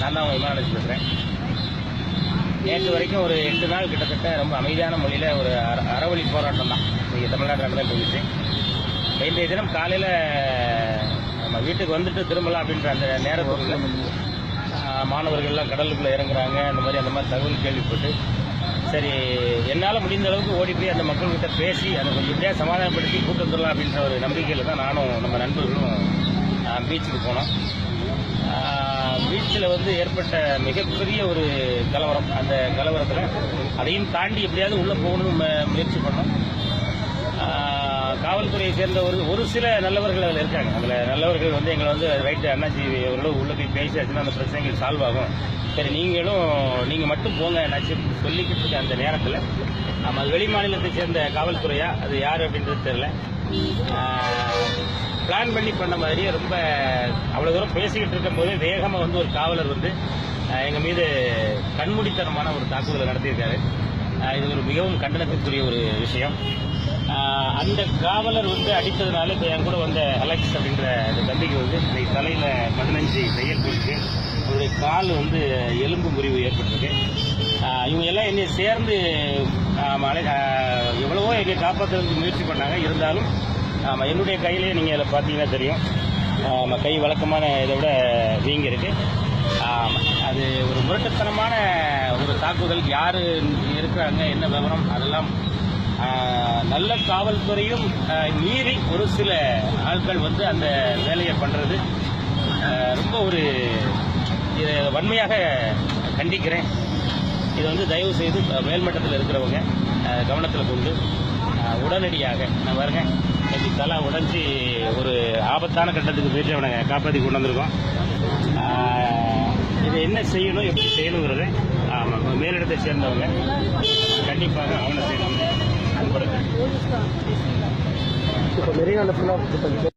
நான் தான் விமானி பேசுகிறேன் நேற்று வரைக்கும் ஒரு எட்டு நாள் கிட்டத்தட்ட ரொம்ப அமைதியான மொழியில் ஒரு அற அறவழி போராட்டம் தான். இங்கே தமிழ்நாட்டில் தான் போயிடுச்சு. இன்றைய தினம் காலையில் நம்ம வீட்டுக்கு வந்துட்டு திரும்பலாம் அப்படின்ற அந்த நேரத்தில் மாணவர்கள்லாம் கடலுக்குள்ளே இறங்குறாங்க. அந்த மாதிரி அந்த மாதிரி தகவல் கேள்விப்பட்டு சரி என்னால் முடிந்த அளவுக்கு ஓடி போய் அந்த மக்கள்கிட்ட பேசி அதை கொஞ்சம் இப்படியா சமாதானப்படுத்தி கூட்டு வந்துடலாம் அப்படின்ற ஒரு நம்பிக்கையில் தான் நானும் நம்ம நண்பர்களும் பீச்சுக்கு போனோம். பீச்சில் வந்து ஏற்பட்ட மிகப்பெரிய ஒரு கலவரம். அந்த கலவரத்தில் அதையும் தாண்டி எப்படியாவது உள்ளே போகணும்னு முயற்சி பண்ணோம். காவல்துறையை சேர்ந்த ஒரு ஒரு சில நல்லவர்கள் அதில் இருக்காங்க. அதில் நல்லவர்கள் வந்து எங்களை வந்து ரைட்டு அண்ணாச்சி அவர்களோட உள்ளே போய் பேசியாச்சுன்னா அந்த பிரச்சனைகள் சால்வ் ஆகும். சரி நீங்களும் நீங்கள் மட்டும் போங்க அண்ணாச்சி சொல்லிக்கிட்டு இருக்க அந்த நேரத்தில் நம்ம அது வெளி மாநிலத்தை சேர்ந்த காவல்துறையா? அது யார் அப்படின்றது தெரில பிளான் பண்ணி பண்ண மாதிரியே ரொம்ப அவ்வளோ தூரம் பேசிக்கிட்டு இருக்கும்போது வேகமாக வந்து ஒரு காவலர் வந்து எங்கள் மீது கண்மூடித்தனமான ஒரு தாக்குதலை நடத்தியிருக்காரு. இது ஒரு மிகவும் கண்டனத்திற்குரிய ஒரு விஷயம். அந்த காவலர் வந்து அடித்ததுனால இப்போ என் கூட வந்த அலெக்ஸ் அப்படின்ற அந்த தம்பிக்கு வந்து இன்னைக்கு தலையில் பதினஞ்சு தையல் போயிருக்கு. அவருடைய கால் வந்து எலும்பு முறிவு ஏற்பட்டிருக்கு. இவங்க எல்லாம் என்னை சேர்ந்து எவ்வளவோ என்னை காப்பாற்றுறதுக்கு முயற்சி பண்ணாங்க. இருந்தாலும் ஆமாம் என்னுடைய கையிலேயே நீங்கள் அதில் பார்த்தீங்கன்னா தெரியும். நம்ம கை வழக்கமான இதை விட வீங்கி இருக்கு. அது ஒரு முரட்டுத்தனமான ஒரு தாக்குதல். யார் இருக்கிறாங்க என்ன விவரம் அதெல்லாம் நல்ல காவல்துறையும் மீறி ஒரு சில ஆட்கள் வந்து அந்த வேலையை பண்ணுறது ரொம்ப ஒரு வன்மையாக கண்டிக்கிறேன். இதை வந்து தயவு செய்து மேல்மட்டத்தில் இருக்கிறவங்க கவனத்தில் கொண்டு உடனடியாக நான் பாருங்க இன்னைக்கு தலை உடஞ்சி ஒரு ஆபத்தான கட்டத்துக்கு போயிட்டு அவனை காப்பாற்றி கொண்டு வந்திருக்கோம். இதை என்ன செய்யணும் எப்படி செய்யணுங்கிறது ஆமாம் மேலிடத்தை சேர்ந்தவங்க கண்டிப்பாக அவனை செய்யணும் அன்படுங்க இப்போ மெரினால ஃபுல்லாக